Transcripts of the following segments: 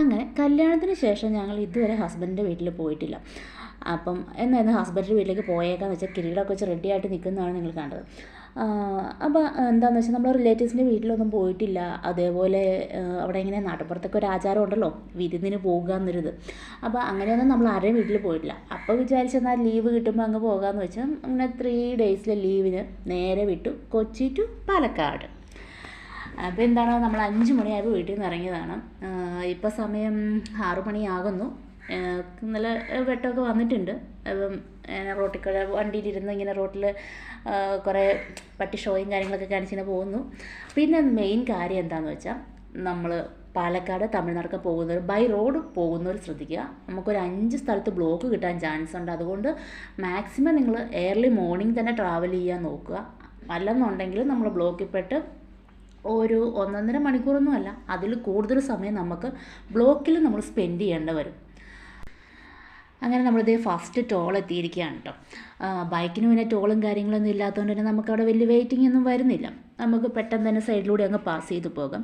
അങ്ങനെ കല്യാണത്തിന് ശേഷം ഞങ്ങൾ ഇതുവരെ ഹസ്ബൻഡിന്റെ വീട്ടിൽ പോയിട്ടില്ല. അപ്പം എന്നായിരുന്നു ഹസ്ബൻഡിന്റെ വീട്ടിലേക്ക് പോയേക്കാന്ന് വെച്ചാൽ കിരീടമൊക്കെ വെച്ച് റെഡി ആയിട്ട് നിൽക്കുന്നതാണ് നിങ്ങൾ കണ്ടത്. അപ്പോൾ എന്താണെന്ന് വെച്ചാൽ നമ്മൾ റിലേറ്റീവ്സിന്റെ വീട്ടിലൊന്നും പോയിട്ടില്ല. അതേപോലെ അവിടെ ഇങ്ങനെ നാട്ടുപുറത്തൊക്കെ ഒരു ആചാരം ഉണ്ടല്ലോ വിരുന്നിന് പോകുക എന്നൊരിത്. അപ്പോൾ അങ്ങനെയൊന്നും നമ്മൾ ആരുടെയും വീട്ടിൽ പോയിട്ടില്ല. അപ്പോൾ വിചാരിച്ചെന്നാൽ ലീവ് കിട്ടുമ്പോൾ അങ്ങ് പോകാമെന്ന് വെച്ചാൽ അങ്ങനെ ത്രീ ഡേയ്സിലെ ലീവിന് നേരെ വിട്ടു കൊച്ചി ടു പാലക്കാട്. അപ്പോൾ എന്താണ് നമ്മൾ അഞ്ച് മണിയായപ്പോൾ വീട്ടിൽ നിന്ന് ഇറങ്ങിയതാണ്. ഇപ്പോൾ സമയം ആറു മണിയാകുന്നു. ഇന്നലെ വെട്ടമൊക്കെ വന്നിട്ടുണ്ട്. അപ്പം റോട്ടിൽ വണ്ടിയിലിരുന്ന് ഇങ്ങനെ റോട്ടിൽ കുറേ പട്ടി ഷോയും കാര്യങ്ങളൊക്കെ കാണിച്ചിങ്ങനെ പോകുന്നു. പിന്നെ മെയിൻ കാര്യം എന്താണെന്ന് വെച്ചാൽ നമ്മൾ പാലക്കാട് തമിഴ്നാടൊക്കെ പോകുന്നവർ ബൈ റോഡ് പോകുന്നവർ ശ്രദ്ധിക്കുക. നമുക്കൊരു അഞ്ച് സ്ഥലത്ത് ബ്ലോക്ക് കിട്ടാൻ ചാൻസ് ഉണ്ട്. അതുകൊണ്ട് മാക്സിമം നിങ്ങൾ ഏർലി മോർണിംഗ് തന്നെ ട്രാവൽ ചെയ്യാൻ നോക്കുക. അല്ലെന്നുണ്ടെങ്കിൽ നമ്മൾ ബ്ലോക്കിൽ പെട്ട് ഒരു ഒന്നൊന്നര മണിക്കൂറൊന്നും അല്ല അതിൽ കൂടുതൽ സമയം നമുക്ക് ബ്ലോക്കിൽ നമ്മൾ സ്പെൻഡ് ചെയ്യേണ്ടി വരും. അങ്ങനെ നമ്മളിത് ഫസ്റ്റ് ടോൾ എത്തിയിരിക്കുകയാണ് കേട്ടോ ബൈക്കിന് പിന്നെ ടോളും കാര്യങ്ങളൊന്നും ഇല്ലാത്തതുകൊണ്ട് തന്നെ നമുക്കവിടെ വലിയ വെയിറ്റിംഗ് ഒന്നും വരുന്നില്ല. നമുക്ക് പെട്ടെന്ന് തന്നെ സൈഡിലൂടെ അങ്ങ് പാസ് ചെയ്ത് പോകാം.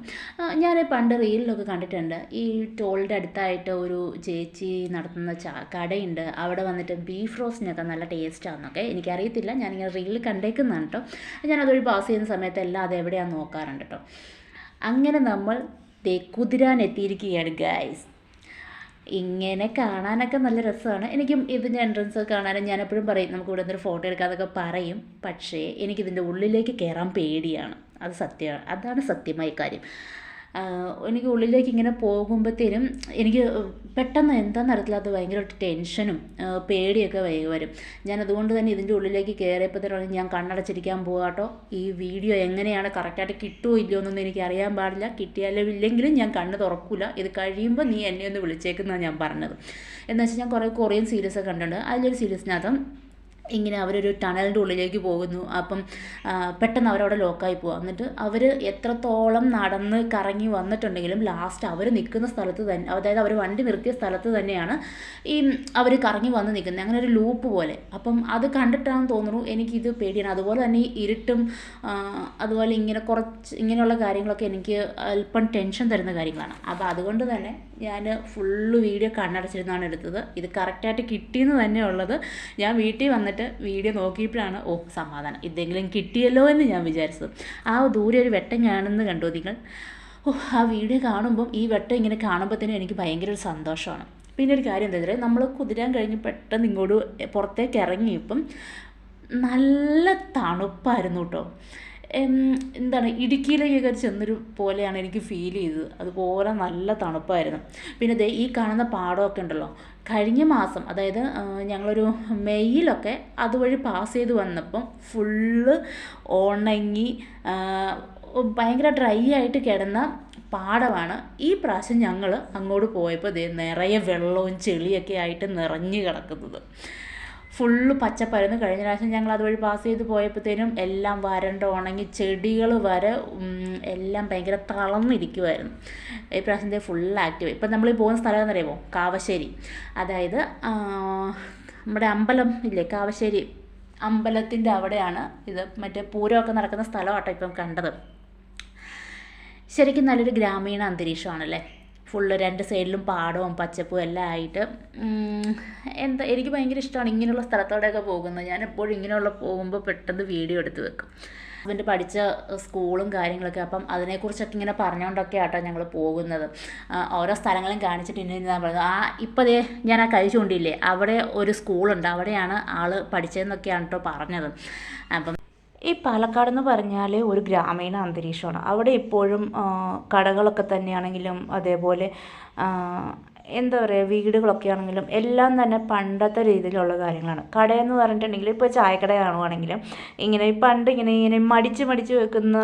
ഞാൻ പണ്ട് റീലിലൊക്കെ കണ്ടിട്ടുണ്ട്. ഈ ടോളിന്റെ അടുത്തായിട്ട് ഒരു ചേച്ചി നടത്തുന്ന ചാ കടയുണ്ട്. അവിടെ വന്നിട്ട് ബീഫ് റോസ്റ്റിനൊക്കെ നല്ല ടേസ്റ്റാണെന്നൊക്കെ എനിക്കറിയത്തില്ല. ഞാനിങ്ങനെ റീലിൽ കണ്ടേക്കുന്നതാണ് കേട്ടോ ഞാനതൊരു പാസ് ചെയ്യുന്ന സമയത്ത് എല്ലാം അത് എവിടെയാണെന്ന് നോക്കാറുണ്ട് കേട്ടോ അങ്ങനെ നമ്മൾ കുതിരാൻ എത്തിയിരിക്കുകയാണ് ഗൈസ് ഇങ്ങനെ കാണാനൊക്കെ നല്ല രസമാണ്. എനിക്കും ഇതിന്റെ എൻട്രൻസ് കാണാനും ഞാൻ എപ്പോഴും പറയും നമുക്ക് ഇവിടെ നിന്നൊരു ഫോട്ടോ എടുക്കാതൊക്കെ പറയും. പക്ഷേ എനിക്കിതിന്റെ ഉള്ളിലേക്ക് കയറാൻ പേടിയാണ്. അത് സത്യമാണ് അതാണ് സത്യമായ കാര്യം. എനിക്ക് ഉള്ളിലേക്ക് ഇങ്ങനെ പോകുമ്പോഴത്തേനും എനിക്ക് പെട്ടെന്ന് എന്താണെന്ന് നടത്തില്ലാത്ത ഭയങ്കരമായിട്ട് ടെൻഷനും പേടിയൊക്കെ വരും. ഞാൻ അതുകൊണ്ട് തന്നെ ഇതിന്റെ ഉള്ളിലേക്ക് കയറിയപ്പോഴത്തേനും ഞാൻ കണ്ണടച്ചിരിക്കാൻ പോകാട്ടോ ഈ വീഡിയോ എങ്ങനെയാണ് കറക്റ്റായിട്ട് കിട്ടുമോ ഇല്ലയോ എന്നൊന്നും എനിക്ക് അറിയാൻ പാടില്ല. കിട്ടിയാലും ഇല്ലെങ്കിലും ഞാൻ കണ്ണ് തുറക്കില്ല ഇത് കഴിയുമ്പോൾ നീ എന്നെ ഒന്ന് വിളിച്ചേക്കുന്നതാണ് ഞാൻ പറഞ്ഞത്. എന്ന് വെച്ചാൽ ഞാൻ കുറേ കൊറിയൻ സീരീസ് ഒക്കെ കണ്ടിട്ടുണ്ട്. അതിലൊരു സീരീസിനകത്ത് ഇങ്ങനെ അവരൊരു ടണലിന്റെ ഉള്ളിലേക്ക് പോകുന്നു. അപ്പം പെട്ടെന്ന് അവരവിടെ ലോക്കായി പോകുക എന്നിട്ട് അവർ എത്രത്തോളം നടന്ന് കറങ്ങി വന്നിട്ടുണ്ടെങ്കിലും ലാസ്റ്റ് അവർ നിൽക്കുന്ന സ്ഥലത്ത് തന്നെ അതായത് അവർ വണ്ടി നിർത്തിയ സ്ഥലത്ത് തന്നെയാണ് ഈ അവർ കറങ്ങി വന്ന് നിൽക്കുന്നത് അങ്ങനെ ഒരു ലൂപ്പ് പോലെ. അപ്പം അത് കണ്ടിട്ടാണെന്ന് തോന്നുന്നു എനിക്കിത് പേടിയാണ്. അതുപോലെ തന്നെ ഈ ഇരുട്ടും അതുപോലെ ഇങ്ങനെ കുറച്ച് ഇങ്ങനെയുള്ള കാര്യങ്ങളൊക്കെ എനിക്ക് അല്പം ടെൻഷൻ തരുന്ന കാര്യങ്ങളാണ്. അപ്പോൾ അതുകൊണ്ട് തന്നെ ഞാൻ ഫുള്ള് വീഡിയോ കണ്ണടച്ചിരുന്നാണ് എടുത്തത്. ഇത് കറക്റ്റായിട്ട് കിട്ടിയെന്ന് തന്നെയുള്ളത് ഞാൻ വീട്ടിൽ വന്നിട്ട് വീഡിയോ നോക്കിയപ്പോഴാണ് ഓ സമാധാനം. ഇതെങ്കിലും കിട്ടിയല്ലോ എന്ന് ഞാൻ വിചാരിച്ചത്. ആ ദൂരെ ഒരു വെട്ടം ഞാനെന്ന് കണ്ടോ നിങ്ങൾ? ഓ ആ വീഡിയോ കാണുമ്പം ഈ വെട്ടം ഇങ്ങനെ കാണുമ്പോഴത്തേനും എനിക്ക് ഭയങ്കര ഒരു സന്തോഷമാണ്. പിന്നെ ഒരു കാര്യം എന്താ വെച്ചാൽ നമ്മൾ കുതിരാൻ കഴിഞ്ഞ് പെട്ടെന്ന് ഇങ്ങോട്ട് പുറത്തേക്ക് ഇറങ്ങിയപ്പം നല്ല തണുപ്പായിരുന്നു കേട്ടോ എന്താണ് ഇടുക്കിയിലേക്കൊക്കെ ചെന്നൊരു പോലെയാണ് എനിക്ക് ഫീൽ ചെയ്തത്. അതുപോലെ നല്ല തണുപ്പായിരുന്നു. പിന്നെ ദേ ഈ കാണുന്ന പാടമൊക്കെ ഉണ്ടല്ലോ. കഴിഞ്ഞ മാസം അതായത് ഞങ്ങളൊരു മെയ്യിലൊക്കെ അതുവഴി പാസ് ചെയ്ത് വന്നപ്പം ഫുള്ള് ഉണങ്ങി ഭയങ്കര ഡ്രൈ ആയിട്ട് കിടന്ന പാടമാണ്. ഈ പ്രാവശ്യം ഞങ്ങൾ അങ്ങോട്ട് പോയപ്പോൾ നിറയെ വെള്ളവും ചെളിയൊക്കെ ആയിട്ട് നിറഞ്ഞു കിടക്കുന്നത്. ഫുള്ള് പച്ചപ്പായിരുന്നു കഴിഞ്ഞ പ്രാവശ്യം ഞങ്ങൾ അതുവഴി പാസ് ചെയ്ത് പോയപ്പോഴത്തേനും എല്ലാം വരണ്ട ഉണങ്ങി ചെടികൾ വരെ എല്ലാം ഭയങ്കര തളർന്നിരിക്കുമായിരുന്നു ഈ പ്രാവശ്യത്തെ ഫുൾ ആക്റ്റീവ് ഇപ്പം നമ്മൾ പോകുന്ന സ്ഥലം എന്നറിയുമോ കാവശ്ശേരി. അതായത് നമ്മുടെ അമ്പലം ഇല്ലേ? കാവശ്ശേരി അമ്പലത്തിന്റെ അവിടെയാണ് ഇത് മറ്റേ പൂരമൊക്കെ നടക്കുന്ന സ്ഥലമാട്ടോ ഇപ്പം കണ്ടത്. ശരിക്കും നല്ലൊരു ഗ്രാമീണ അന്തരീക്ഷമാണല്ലേ? ഫുള്ള് രണ്ട് സൈഡിലും പാടവും പച്ചപ്പും എല്ലാം ആയിട്ട്. എന്താ എനിക്ക് ഭയങ്കര ഇഷ്ടമാണ് ഇങ്ങനെയുള്ള സ്ഥലത്തോടെയൊക്കെ പോകുന്നത്. ഞാൻ എപ്പോഴും ഇങ്ങനെയുള്ള പോകുമ്പോൾ പെട്ടെന്ന് വീഡിയോ എടുത്ത് വെക്കും. അവന്റെ പഠിച്ച സ്കൂളും കാര്യങ്ങളൊക്കെ അപ്പം അതിനെക്കുറിച്ചൊക്കെ ഇങ്ങനെ പറഞ്ഞുകൊണ്ടൊക്കെ ആട്ടോ ഞങ്ങൾ പോകുന്നത് ഓരോ സ്ഥലങ്ങളും കാണിച്ചിട്ട് ഇന്ന ഞാൻ പറയുന്നത് ആ ഇപ്പോൾ ദേ ഞാൻ ആ കഴിച്ചുകൊണ്ടില്ലേ അവിടെ ഒരു സ്കൂളുണ്ട്. അവിടെയാണ് ആൾ പഠിച്ചതെന്നൊക്കെയാണ് കേട്ടോ പറഞ്ഞത്. അപ്പം ഈ പാലക്കാട് എന്ന് പറഞ്ഞാൽ ഒരു ഗ്രാമീണ അന്തരീക്ഷമാണ്. അവിടെ ഇപ്പോഴും കടകളൊക്കെ തന്നെയാണെങ്കിലും അതേപോലെ എന്താ പറയുക വീടുകളൊക്കെ ആണെങ്കിലും എല്ലാം തന്നെ പണ്ടത്തെ രീതിയിലുള്ള കാര്യങ്ങളാണ്. കടയെന്ന് പറഞ്ഞിട്ടുണ്ടെങ്കിൽ ഇപ്പോൾ ചായക്കട കാണുവാണെങ്കിലും ഇങ്ങനെ പണ്ട് ഇങ്ങനെ ഇങ്ങനെ മടിച്ച് മടിച്ച് വെക്കുന്ന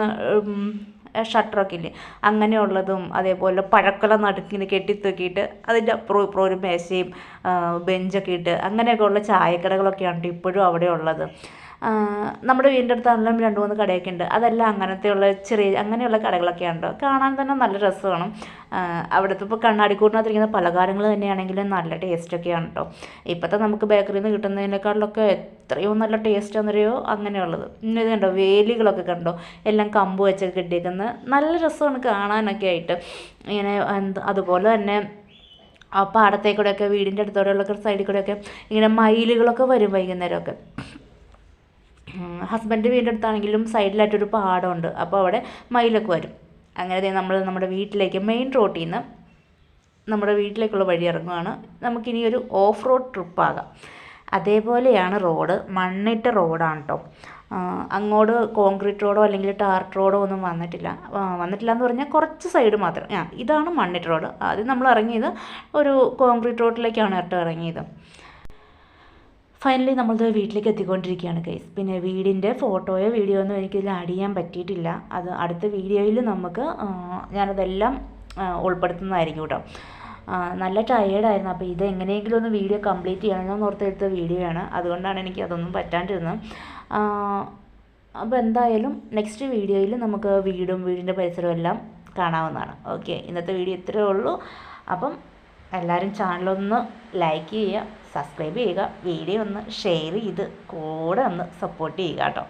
ഷട്ടറൊക്കെ ഇല്ലേ? അങ്ങനെയുള്ളതും അതേപോലെ പഴക്കല നടുക്കിന് കെട്ടിത്തൂക്കിയിട്ട് അതിന്റെ അപ്പുറം ഇപ്പുറം ഒരു മേശയും ബെഞ്ചൊക്കെ ഇട്ട് അങ്ങനെയൊക്കെ ഉള്ള ചായക്കടകളൊക്കെയാണ് ഇപ്പോഴും അവിടെ ഉള്ളത്. നമ്മുടെ വീടിന്റെ അടുത്താണെങ്കിലും രണ്ട് മൂന്ന് കടയൊക്കെ ഉണ്ട് അതെല്ലാം അങ്ങനത്തെയുള്ള ചെറിയ അങ്ങനെയുള്ള കടകളൊക്കെ ഉണ്ട് കാണാൻ തന്നെ നല്ല രസമാണ്. അവിടുത്തെ ഇപ്പോൾ കണ്ണാടിക്കൂട്ടിനകത്തിരിക്കുന്ന പലഹാരങ്ങൾ തന്നെയാണെങ്കിലും നല്ല ടേസ്റ്റൊക്കെയാണ് കേട്ടോ ഇപ്പോഴത്തെ നമുക്ക് ബേക്കറിയിൽ നിന്ന് കിട്ടുന്നതിനേക്കാളിലൊക്കെ എത്രയോ നല്ല ടേസ്റ്റ് എന്നറിയോ അങ്ങനെയുള്ളത്. പിന്നെ ഇത് കണ്ടോ? വേലികളൊക്കെ കണ്ടോ? എല്ലാം കമ്പ് വെച്ചൊക്കെ കിട്ടിയിരിക്കുന്നത് നല്ല രസമാണ് കാണാനൊക്കെ ആയിട്ട്. ഇങ്ങനെ എന്ത് അതുപോലെ തന്നെ ആ പാടത്തേക്കൂടെയൊക്കെ വീടിന്റെ അടുത്തോടെയുള്ള സൈഡിൽ കൂടെയൊക്കെ ഇങ്ങനെ മയിലുകളൊക്കെ വരും വൈകുന്നേരമൊക്കെ. ഹസ്ബൻഡ് വീടിന്റെ അടുത്താണെങ്കിലും സൈഡിലായിട്ടൊരു പാടമുണ്ട്. അപ്പോൾ അവിടെ മയിലൊക്കെ വരും. അങ്ങനെ നമ്മൾ നമ്മുടെ വീട്ടിലേക്ക് മെയിൻ റോട്ടിൽ നിന്ന് നമ്മുടെ വീട്ടിലേക്കുള്ള വഴി ഇറങ്ങുകയാണ് നമുക്കിനി ഒരു ഓഫ് റോഡ് ട്രിപ്പാകാം അതേപോലെയാണ് റോഡ് മണ്ണിട്ട റോഡാണ് കേട്ടോ അങ്ങോട്ട് കോൺക്രീറ്റ് റോഡോ അല്ലെങ്കിൽ ടാർട്ട് റോഡോ ഒന്നും വന്നിട്ടില്ല. വന്നിട്ടില്ല എന്ന് പറഞ്ഞാൽ കുറച്ച് സൈഡ് മാത്രം. ഇതാണ് മണ്ണിട്ട റോഡ് ആദ്യം നമ്മൾ ഇറങ്ങിയത് ഒരു കോൺക്രീറ്റ് റോഡിലേക്കാണ് കേട്ടോ ഇറങ്ങിയത്. ഫൈനലി നമ്മളത് വീട്ടിലേക്ക് എത്തിക്കൊണ്ടിരിക്കുകയാണ് കേസ് പിന്നെ വീടിന്റെ ഫോട്ടോയോ വീഡിയോ ഒന്നും എനിക്കിതിൽ ആഡ് ചെയ്യാൻ പറ്റിയിട്ടില്ല. അത് അടുത്ത വീഡിയോയിൽ നമുക്ക് ഞാനതെല്ലാം ഉൾപ്പെടുത്തുന്നതായിരിക്കും കേട്ടോ. നല്ല ടയേർഡായിരുന്നു അപ്പോൾ ഇത് എങ്ങനെയെങ്കിലും ഒന്ന് വീഡിയോ കംപ്ലീറ്റ് ചെയ്യണമെന്ന് ഓർത്തെടുത്ത വീഡിയോ ആണ്. അതുകൊണ്ടാണ് എനിക്ക് അതൊന്നും പറ്റാണ്ടിരുന്നത്. അപ്പോൾ എന്തായാലും നെക്സ്റ്റ് വീഡിയോയിൽ നമുക്ക് വീടും വീടിന്റെ പരിസരവും എല്ലാം കാണാവുന്നതാണ്. ഓക്കെ ഇന്നത്തെ വീഡിയോ ഇത്രയേ ഉള്ളൂ. അപ്പം എല്ലാവരും ചാനലൊന്ന് ലൈക്ക് ചെയ്യുക സബ്സ്ക്രൈബ് ചെയ്യുക വീഡിയോ ഒന്ന് ഷെയർ ചെയ്ത് കൂടെ ഒന്ന് സപ്പോർട്ട് ചെയ്യുക കേട്ടോ.